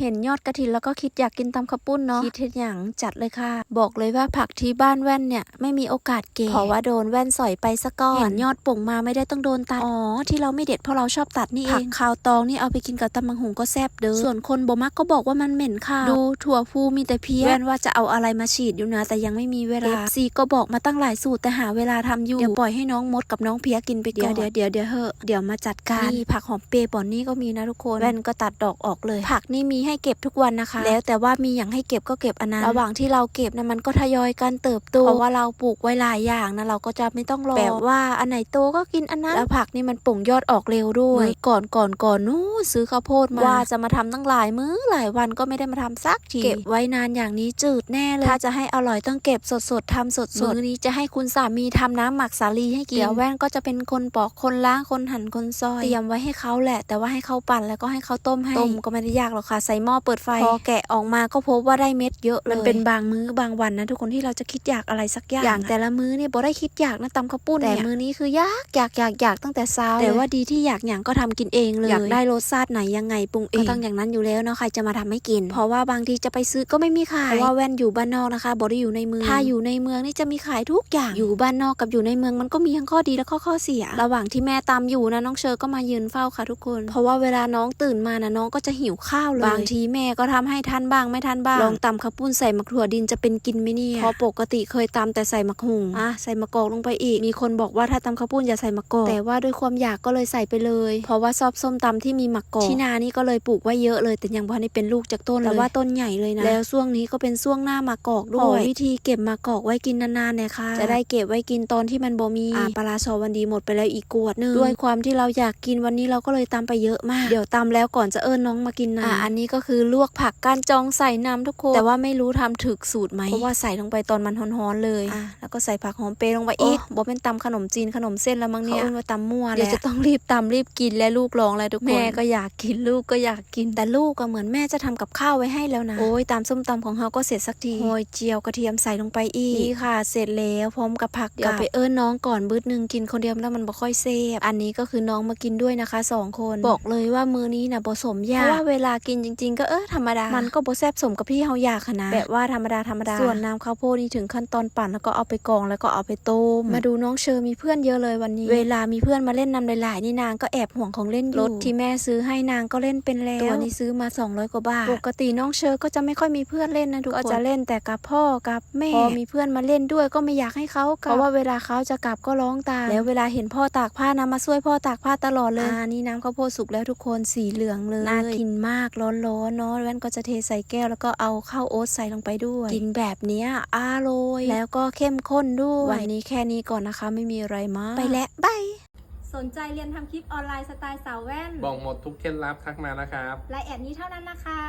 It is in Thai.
เห็นยอดกระถินแล้วก็คิดอยากกินตำข้าวปุ้นเนาะคิดเห็นอย่างจัดเลยค่ะ บอกเลยว่าผักที่บ้านแว่นเนี่ยไม่มีโอกาสเก็บเพราะว่าโดนแว่นสอยไปซะก่อนเห็นยอดป่งมาไม่ได้ต้องโดนตัดอ๋อที่เราไม่เด็ดเพราะเราชอบตัดนี่เองผักขาวตองนี่เอาไปกินกับตำมังหุงก็แซ่บเด้อส่วนคนบ่มักก็บอกว่ามันเหม็นค่ะ ดูถั่วพูมีแต่เพี้ยแว่นว่าจะเอาอะไรมาฉีดอยู่นะแต่ยังไม่มีเวลา FC ก็บอกมาตั้งหลายสูตรแต่หาเวลาทำอยู่เดี๋ยวปล่อยให้น้องมดกับน้องเพี้ยกินไปก่อนเดี๋ยวเดี๋ยวเดี๋ยวเหอะเดี๋ยวมาจัดการนี่ผักหอมเปรย์ปอนนี่ก็มีนะทุกคนแว่นก็ตัดดอกออกเลย ผักนี่มีให้เก็บทุกวันนะคะ แล้วแต่ว่ามีอย่างให้เก็บก็เก็บอันนั้นระหว่างที่เราเก็บนะมันก็ทยอยกันเติบโตเพราะว่าเราปลูกไว้หลายอย่างนะเราก็จะไม่ต้องรอแบบว่าอันไหนโตก็กินอันนั้นแล้วผักนี่มันป่งยอดออกเร็วด้วยก่อนก่อนก่อนนู้นซื้อข้าวโพดมาว่าจะมาทำตั้งหลายมื้อหลายวันก็ไม่ได้มาทำสักทีเก็บไว้นานอย่างนี้จืดแน่เลยถ้าจะให้อร่อยต้องเก็บสดสดๆทำสดสดมื้อนี้จะให้คุณสามีทำน้ำหมักสาลีให้กินเดี๋ยวแว่นก็จะเป็นคนปอกคนล้างคนหั่นคนซอยเตรียมไว้ให้เขาแหละ แต่ว่าให้เขาปั่นแล้วก็ให้เขาต้มให้ต้มก็ไม่ได้ยากหรอกค่ะใส่หม้อเปิดไฟ พอแกะออกมาก็พบว่าได้เม็ดเยอะเลย มันเป็นบางมื้อบางวันนะทุกคนที่เราจะคิดอยากอะไรสักอย่าง อย่างแต่ละมื้อเนี่ยบ่ได้คิดอยากนะตำข้าวปุ้นแต่มื้อนี้คืออยากอยากอยากอยากตั้งแต่เช้าแต่ว่าดีที่อยากอย่างก็ทำกินเองเลยอยากได้รสชาติไหนยังไงปรุงเองก็ต้องอย่างนั้นอยู่แล้วเนาะใครจะมาทำให้กิน เพราะว่าบางทีจะไปซื้อก็ไม่มีขายเพราะว่าแว่นอยู่บ้านนอกนะคะบ่ได้อยู่ในเมืองถ้าอยู่ในเมืองนี่จะมีขายทุกอย่างอยู่บ้านนอกกับอยู่ในเมืองมันก็มีทั้งข้อดีและข้อข้อเสีย ระหว่างที่แม่ตามอยู่นะน้องเชอก็มายืนเฝ้าค่ะทุกคน เพราะว่าเวลาน้องตื่นมานะน้องก็จะหิวข้าวเลยบางทีแม่ก็ทำให้ทันบ้างไม่ทันบ้าง ลองตำข้าวปุ้นใส่มะถั่วดินจะเป็นกินไหมเนี่ยเพราะปกติเคยตำแต่ใส่มะหุงอะใส่มะกอกลงไปอีก มีคนบอกว่าถ้าตำข้าวปุ้นอย่าใส่มะกอกแต่ว่าด้วยความอยากก็เลยใส่ไปเลย เพราะว่าชอบส้มตำที่มีมะกอกที่นานี่ก็เลยปลูกไว้เยอะเลย แต่ยังพอได้เป็นลูกจากต้นเลยแต่ว่าต้นใหญ่เลยนะแล้วช่วงนี้ก็เป็นช่วงหน้ามะกอกด้วยวิธีเก็บมะกอกไว้กินนานๆเนี่ยค่ะ จะได้เก็บไว้กินตอนที่มันบ่มีอ่าปลาร้าซอวันดีหมดไปแล้วอีกกวดหนึงด้วยความที่เราอยากกินวันนี้เราก็เลยตำไปเยอะมาก เดี๋ยวตำแล้วก่อนจะเอิญน้องมากินนะอ่าอันนี้ก็คือลวกผักก้านจองใส่น้ำทุกคน แต่ว่าไม่รู้ทำถึกสูตรไหมเพราะว่าใส่ลงไปตอนมันฮ้อนๆเลยอะแล้วก็ใส่ผักหอมเปรย์ลงไปอีกบอกเป็นตำขนมจีนขนมเส้นแล้วมั้งเนี่ยเขาเอิ้นว่าตำมั่วเดี๋ยวจะต้องรีบตำรีบกินและลูกร้องแล้วทุกคนแม่ก็อยากกินลูกก็อยากกินแต่ลูกก็เหมือนแม่จะทำกับข้าวไว้ให้แล้วนะโอ้ยตามส้มตำของเขาก็เสร็จสักทีโอ้ยเจียวกระเทียมใส่ลงไปอีกนี่ค่ะ เสร็จแล้วพร้อมกับผักเดี๋ยวไปเอิ้นน้องก่อนบืดหนึ่งกินคนเดียวแล้วมันบ่ค่อยเซฟอันนี้ก็คือน้องมากินด้วยนะคะสองคน บอกเลยว่ามื้อนี้นะผสมยากเพราะว่าเวลากินจริงๆ ก็เออธรรมดา มันก็บ่แซ่บสมกับพี่เฮาอยากค่ะนะ แบบว่าธรรมดาธรรมดา ส่วนน้ำข้าวโพดนี่ถึงขั้นตอนปั่นแล้วก็เอาไปกรองแล้วก็เอาไปต้ม มาดูน้องเชอมีเพื่อนเยอะเลยวันนี้ เวลามีเพื่อนมาเล่นนำหลายๆนี่นางก็แอบห่วงของเล่นอยู่รถที่แม่ซื้อให้นางก็เล่นเป็นแล้วตัวนี้ซื้อมา 200 กว่าบาท ปกติน้องเชอก็จะไม่ค่อยมีเพื่อนเล่นนะทุกคนก็จะเล่นแต่กับพ่อกับแม่พอมีเพื่อนมาเล่นด้วยก็ไม่อยากให้เขากลับเพราะว่าเวลาเขาจะกลับก็ร้องตามแล้วเวลาเห็นพ่อตากผ้านะมาช่วยพ่อตากผ้าตลอดเลยอ่านี่น้ำข้าวโพดสุกแล้วทุกคนสีเหลืองเลยน่ากินมากร้อนๆเนาะแว่นก็จะเทใส่แก้วแล้วก็เอาข้าวโอ๊ตใส่ลงไปด้วย กินแบบเนี้ยอร่อยแล้วก็เข้มข้นด้วยวันนี้แค่นี้ก่อนนะคะ ไม่มีอะไรมากไปแล้วบายสนใจเรียนทำคลิปออนไลน์สไตล์สาวแว่น บอกหมดทุกเคล็ดลับทักมานะครับรายแอดนี้เท่านั้นนะคะ